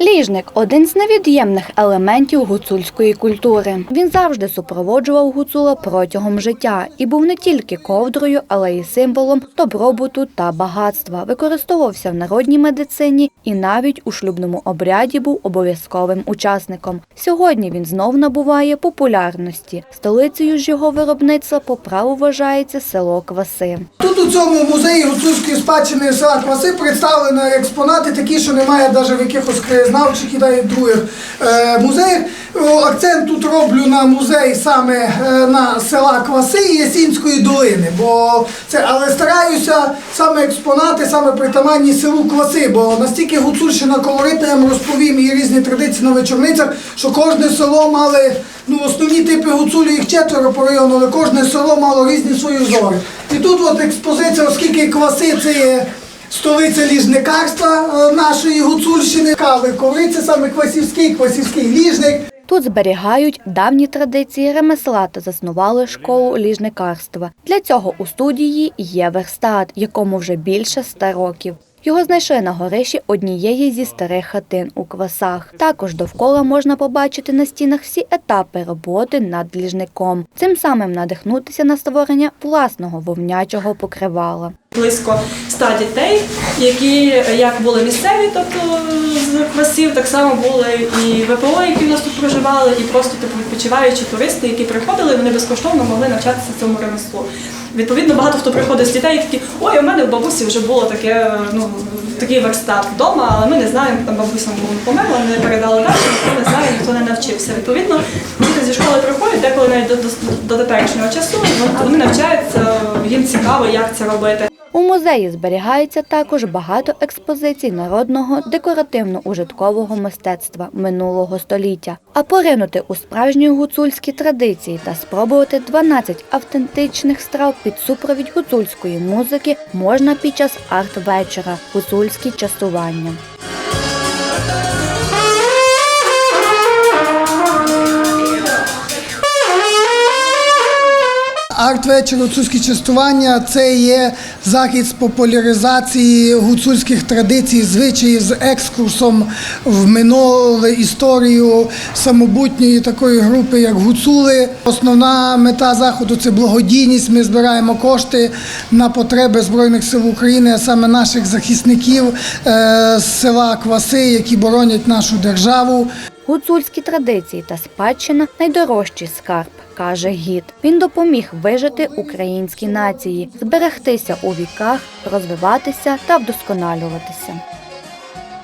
Ліжник один з невід'ємних елементів гуцульської культури. Він завжди супроводжував гуцула протягом життя і був не тільки ковдрою, але й символом добробуту та багатства. Використовувався в народній медицині і навіть у шлюбному обряді був обов'язковим учасником. Сьогодні він знов набуває популярності. Столицею ж його виробництва по праву вважається село Кваси. Тут у цьому музеї гуцульської спадщини села Кваси представлено експонати такі, що немає навіть в якихось краєзнавчих і навіть других е, музеях. Акцент тут роблю на музей саме е, на села Кваси і Ясінської долини. Бо це, але стараюся саме експонати, саме притаманні селу Кваси, бо настільки гуцульщина колоритна, я розповім і різні традиції на вечорницях, що кожне село мали ну, основні типи гуцулі, їх четверо по району, але кожне село мало різні свої зори. І тут от експозиція, оскільки кваси це є столиця ліжникарства е, нашої гуцульщини, кави, коли саме квасівський, квасівський ліжник. Тут зберігають давні традиції ремесла та заснували школу ліжникарства. Для цього у студії є верстат, якому вже більше ста років. Його знайшли на горищі однієї зі старих хатин у квасах. Також довкола можна побачити на стінах всі етапи роботи над ліжником. Цим самим надихнутися на створення власного вовнячого покривала. Близько 100 дітей, які як були місцеві, тобто з квасів, так само були і ВПО, які в нас тут проживали, і просто типу відпочиваючі туристи, які приходили, вони безкоштовно могли навчатися цьому ремеслу. Відповідно, багато хто приходить з дітей і такі, ой, у мене в бабусі вже було таке, ну такий верстат вдома, але ми не знаємо, там бабуся померла, не передали далі, ніхто не знає, ніхто не навчився. Відповідно, до, до, до теперішнього часу, вони навчаються, їм цікаво, як це робити. У музеї зберігається також багато експозицій народного декоративно-ужиткового мистецтва минулого століття. А поринути у справжні гуцульські традиції та спробувати 12 автентичних страв під супровідь гуцульської музики можна під час арт-вечора гуцульські частування. Арт-вечір гуцульські частування це є захід з популяризації гуцульських традицій, звичаїв з екскурсом в минуле історію самобутньої такої групи, як гуцули. Основна мета заходу це благодійність. Ми збираємо кошти на потреби Збройних сил України, а саме наших захисників е, з села Кваси, які боронять нашу державу. Гуцульські традиції та спадщина найдорожчий скарб, каже гід. Він допоміг вижити українській нації, зберегтися у віках, розвиватися та вдосконалюватися.